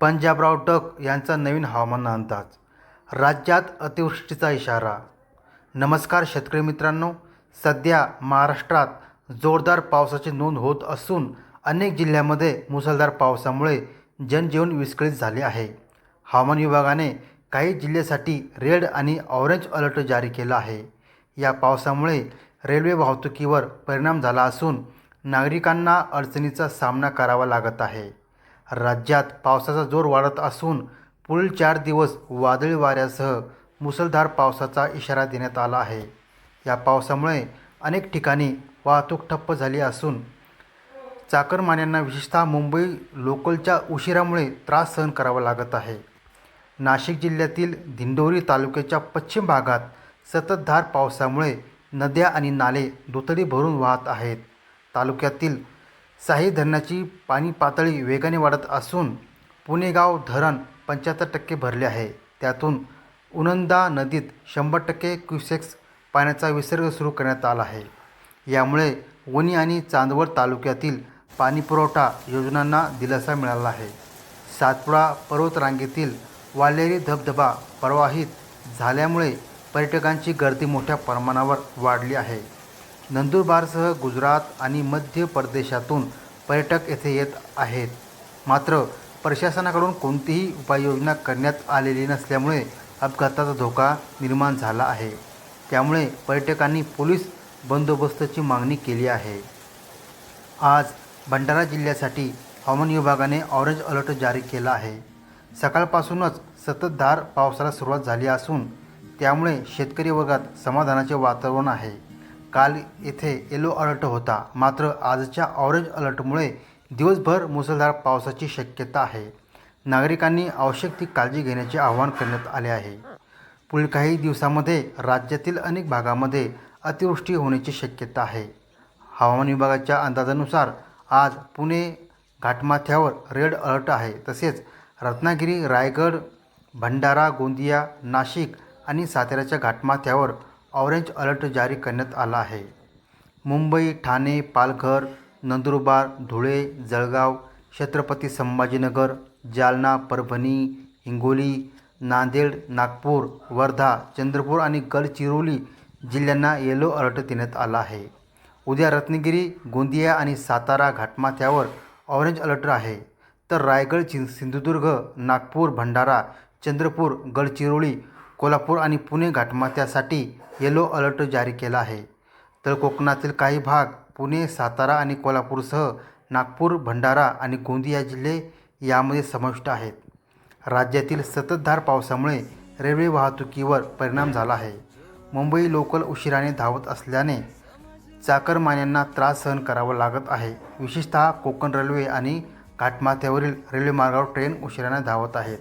पंजाबराव टक यांचा नवीन हवामान अंदाज. राज्यात अतिवृष्टीचा इशारा. नमस्कार शेतकरी मित्रांनो सध्या महाराष्ट्रात जोरदार पावसाची नोंद होत असून अनेक जिल्ह्यामध्ये मुसळधार पावसामुळे जनजीवन विस्कळीत झाले आहे. हवामान विभागाने काही जिल्ह्यासाठी रेड आणि ऑरेंज अलर्ट जारी केला आहे. या पावसामुळे रेल्वे वाहतुकीवर परिणाम झाला असून नागरिकांना अडचणीचा सामना करावा लागत आहे. राज्यात पावसाचा जोर वाढत असून पुढील चार दिवस वादळी वाऱ्यासह मुसळधार पावसाचा इशारा देण्यात आला आहे. या पावसामुळे अनेक ठिकाणी वाहतूक ठप्प झाली असून चाकरमान्यांना विशेषतः मुंबई लोकलच्या उशिरामुळे त्रास सहन करावा लागत आहे. नाशिक जिल्ह्यातील दिंडोरी तालुक्याच्या पश्चिम भागात सततधार पावसामुळे नद्या आणि नाले दुथडी भरून वाहत आहेत. तालुक्यातील साही धरणाची पाणी पातळी वेगाने वाढत असून पुणेगाव धरण पंच्याहत्तर टक्के भरले आहे. त्यातून उनंदा नदीत शंभर टक्के क्युसेक्स पाण्याचा विसर्ग सुरू करण्यात आला आहे. यामुळे वणी आणि चांदवड तालुक्यातील पाणीपुरवठा योजनांना दिलासा मिळाला आहे. सातपुडा पर्वतरांगेतील वालेरी धबधबा प्रवाहित झाल्यामुळे पर्यटकांची गर्दी मोठ्या प्रमाणावर वाढली आहे. नंदुरबारसह गुजरात आणि मध्य प्रदेशातून पर्यटक येथे येत आहेत. मात्र प्रशासनाकडून कोणतीही उपाययोजना करण्यात आलेली नसल्यामुळे अपघाताचा धोका निर्माण झाला आहे. त्यामुळे पर्यटकांनी पोलीस बंदोबस्तची मागणी केली आहे. आज भंडारा जिल्ह्यासाठी हवामान विभागाने ऑरेंज अलर्ट जारी केला आहे. सकाळपासूनच सततधार पावसाला सुरुवात झाली असून त्यामुळे शेतकरी वर्गात समाधानाचे वातावरण आहे. काल येथे येलो अलर्ट होता. मात्र आजच्या ऑरेंज अलर्टमुळे दिवसभर मुसळधार पावसाची शक्यता आहे. नागरिकांनी आवश्यक ती काळजी घेण्याचे आवाहन करण्यात आले आहे. पुढील काही दिवसामध्ये राज्यातील अनेक भागामध्ये अतिवृष्टी होण्याची शक्यता आहे. हवामान विभागाच्या अंदाजानुसार आज पुणे घाटमाथ्यावर रेड अलर्ट आहे. तसेच रत्नागिरी रायगड भंडारा गोंदिया नाशिक आणि साताऱ्याच्या घाटमाथ्यावर ऑरेंज अलर्ट जारी करण्यात आला आहे. मुंबई ठाणे पालघर नंदुरबार धुळे जळगाव छत्रपती संभाजीनगर जालना परभणी हिंगोली नांदेड नागपूर वर्धा चंद्रपूर आणि गडचिरोली जिल्ह्यांना येलो अलर्ट देण्यात आला आहे. उद्या रत्नागिरी गोंदिया आणि सातारा घाटमाथ्यावर ऑरेंज अलर्ट आहे. तर रायगड चि सिंधुदुर्ग नागपूर भंडारा चंद्रपूर गडचिरोली कोल्हापूर आणि पुणे घाटमाथ्यासाठी येलो अलर्ट जारी केला आहे. तर कोकणातील काही भाग पुणे सातारा आणि कोल्हापूरसह नागपूर भंडारा आणि गोंदिया जिल्हे यामध्ये समाविष्ट आहेत. राज्यातील सततधार पावसामुळे रेल्वे वाहतुकीवर परिणाम झाला आहे. मुंबई लोकल उशिराने धावत असल्याने चाकरमान्यांना त्रास सहन करावा लागत आहे. विशेषतः कोकण रेल्वे आणि घाटमाथ्यावरील रेल्वे मार्गावर ट्रेन उशिराने धावत आहेत.